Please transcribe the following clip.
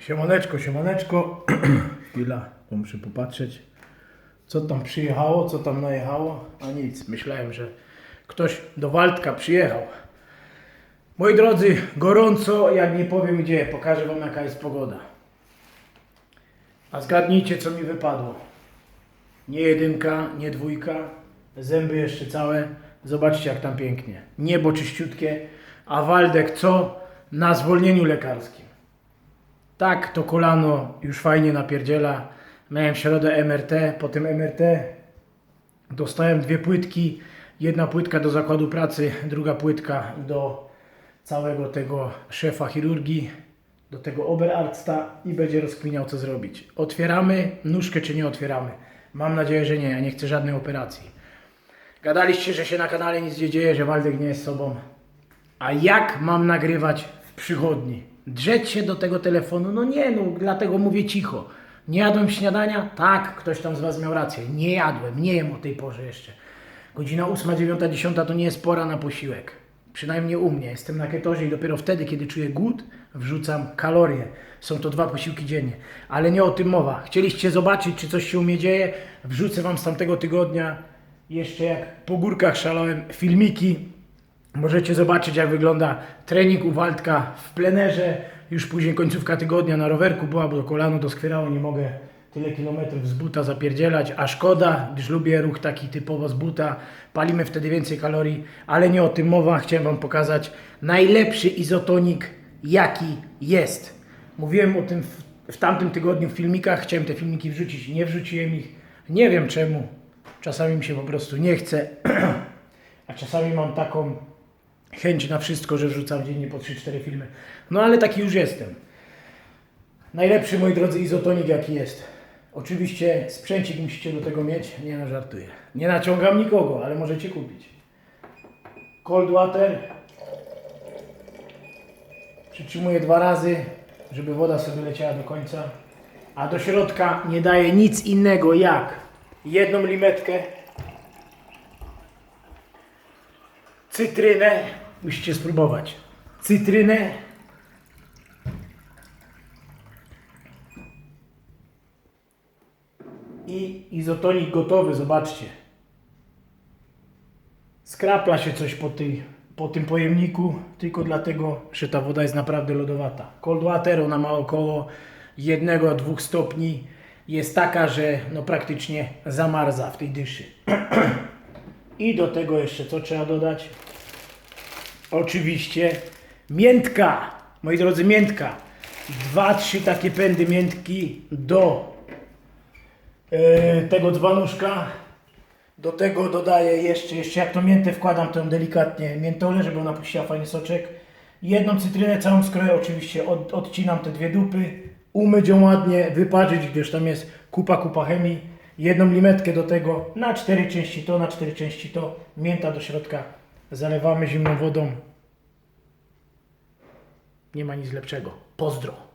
Siemaneczko, siemaneczko. Chwila, bo muszę popatrzeć, co tam przyjechało, co tam najechało. A nic, myślałem, że ktoś do Waldka przyjechał. Moi drodzy, gorąco, jak nie powiem gdzie, pokażę wam jaka jest pogoda. A zgadnijcie, co mi wypadło. Nie jedynka, nie dwójka, zęby jeszcze całe. Zobaczcie, jak tam pięknie. Niebo czyściutkie, a Waldek co? Na zwolnieniu lekarskim. Tak, to kolano już fajnie napierdziela. Miałem w środę MRT, po tym MRT dostałem dwie płytki. Jedna płytka do zakładu pracy, druga płytka do całego tego szefa chirurgii, do tego Oberarsta i będzie rozkminiał co zrobić. Otwieramy nóżkę czy nie otwieramy? Mam nadzieję, że nie, ja nie chcę żadnej operacji. Gadaliście, że się na kanale nic nie dzieje, że Waldek nie jest sobą. A jak mam nagrywać w przychodni? Drzeć się do tego telefonu? No nie, no dlatego mówię cicho. Nie jadłem śniadania? Tak, ktoś tam z Was miał rację. Nie jadłem, nie jem o tej porze jeszcze. Godzina 8, 9, 10 to nie jest pora na posiłek. Przynajmniej u mnie. Jestem na ketozie i dopiero wtedy, kiedy czuję głód, wrzucam kalorie. Są to dwa posiłki dziennie. Ale nie o tym mowa. Chcieliście zobaczyć, czy coś się u mnie dzieje? Wrzucę Wam z tamtego tygodnia jeszcze jak po górkach szalałem filmiki. Możecie zobaczyć, jak wygląda trening u Waldka w plenerze. Już później końcówka tygodnia na rowerku była, bo kolano doskwierało, nie mogę tyle kilometrów z buta zapierdzielać, a szkoda, gdyż lubię ruch taki typowo z buta. Palimy wtedy więcej kalorii, ale nie o tym mowa. Chciałem Wam pokazać najlepszy izotonik, jaki jest. Mówiłem o tym w, w tamtym tygodniu w filmikach, chciałem te filmiki wrzucić, nie wrzuciłem ich. Nie wiem czemu. Czasami mi się po prostu nie chce, a czasami mam taką chęć na wszystko, że wrzucam dziennie po 3-4 filmy. No ale taki już jestem. Najlepszy, moi drodzy, izotonik jaki jest. Oczywiście sprzęcik musicie do tego mieć. Nie no, żartuję. Nie naciągam nikogo, ale możecie kupić. Cold water. Przytrzymuję dwa razy, żeby woda sobie leciała do końca. A do środka nie daję nic innego jak jedną limetkę cytrynę. Musicie spróbować. Cytrynę. I izotonik gotowy, zobaczcie. Skrapla się coś po, tej, po tym pojemniku, tylko dlatego, że ta woda jest naprawdę lodowata. Cold water, ona ma około 1-2 stopni. Jest taka, że no praktycznie zamarza w tej dyszy. I do tego jeszcze co trzeba dodać? Oczywiście miętka. Moi drodzy, miętka. Dwa, trzy takie pędy miętki do e, tego dzbanuszka. Do tego dodaję jeszcze, jeszcze jak to miętę wkładam, to ją delikatnie miętolę, żeby ona puściła fajny soczek. Jedną cytrynę całą skroję, oczywiście od, odcinam te dwie dupy. Umyć ją ładnie, wyparzyć, gdyż tam jest kupa, kupa chemii. Jedną limetkę do tego, na cztery części to, na cztery części to. Mięta do środka. Zalewamy zimną wodą. Nie ma nic lepszego. Pozdro.